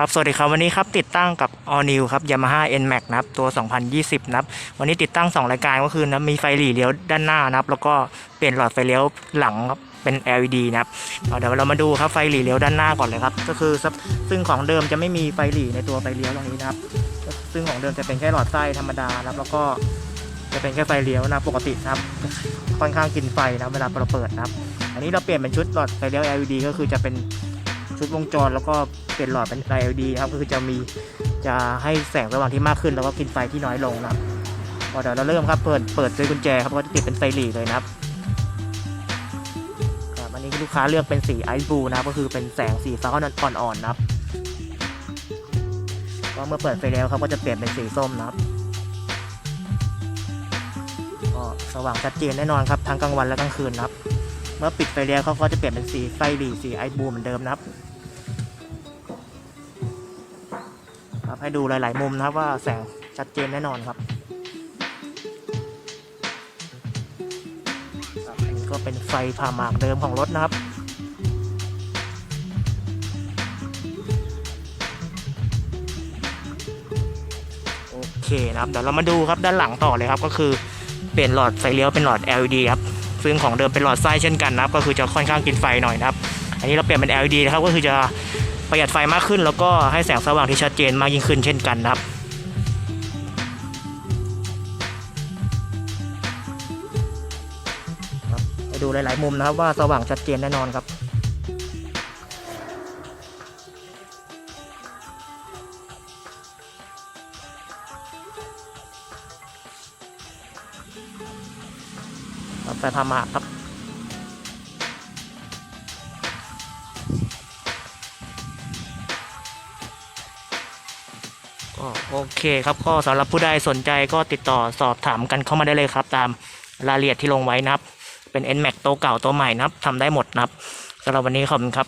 ครับสวัสดีครับวันนี้ครับติดตั้งกับ All New ครับ Yamaha NMAX นะครับตัว 2020 นะครับวันนี้ติดตั้ง 2 รายการก็คือนะมีไฟหลีเลี้ยวด้านหน้านะครับแล้วก็เปลี่ยนหลอดไฟเลี้ยวหลังครับเป็น LED นะครับเดี๋ยวเรามาดูครับไฟหลีเลี้ยวด้านหน้าก่อนเลยครับก็คือซึ่งของเดิมจะไม่มีไฟหลีในตัวไฟเลี้ยวตรงนี้นะครับซึ่งของเดิมจะเป็นแค่หลอดไส้ธรรมดานะครับแล้วก็จะเป็นแค่ไฟเลี้ยวนะปกตินะครับค่อนข้างกินไฟนะเวลาเราเปิดนะครับ อันนี้เราเปลี่ยนเป็นชุดหลอดไฟเลี้ยว LED ก็คือจะเป็น ชุดวงจรแล้วก็เปลี่ยนหลอดเป็น LED ครับก็คือจะมีจะให้แสงสว่างที่มากขึ้นแล้วก็กินไฟที่น้อยลงนะครับพอเดี๋ยวเราเริ่มครับเปิดเปิดด้วยกุญแจครับก็จะติดเป็นไฟหลีเลยนะครับครับอันนี้ลูกค้าเลือกเป็นสีไอซ์บลูนะครับก็คือเป็นแสงสีฟ้าอ่อนๆนะครับก็เมื่อเปิดไฟแล้วครับก็จะเปลี่ยนเป็นสีส้มนะครับก็สว่างชัดเจนแน่นอนครับทั้งกลางวันและกลางคืนนะครับ เมื่อปิดไฟเลี้ยวเขาก็จะเปลี่ยนเป็นสีไฟหลีสีไอบูเหมือนเดิมนะครับ ครับให้ดูหลาย ๆ มุมนะครับว่าแสงชัดเจนแน่นอนครับครับอันนี้ก็เป็นไฟผ่าหมากเดิมของรถนะครับโอเคนะครับเดี๋ยวเรามาดูครับด้านหลังต่อเลยครับก็คือเปลี่ยนหลอดไฟเลี้ยวเป็นหลอด LED ครับซึ่งของเดิมเป็นหลอดไส้เช่นกันนะครับ ก็คือจะค่อนข้างกินไฟหน่อยนะครับ อันนี้เราเปลี่ยนเป็น LED นะครับก็คือจะ ประหยัดไฟมากขึ้น แล้วก็ให้แสงสว่างที่ชัดเจนมากยิ่งขึ้นเช่นกันนะครับไปดูหลาย ๆ มุมนะครับว่าสว่างชัดเจนแน่นอนครับครับแต่ทำมาครับ ก็โอเคครับก็สำหรับผู้ใดสนใจก็ติดต่อสอบถามกันเข้ามาได้เลยครับ ตามรายละเอียดที่ลงไว้นะครับ เป็น NMAX ตัวเก่าตัวใหม่นะครับทำได้หมดนะครับสำหรับวันนี้ขอบคุณครับ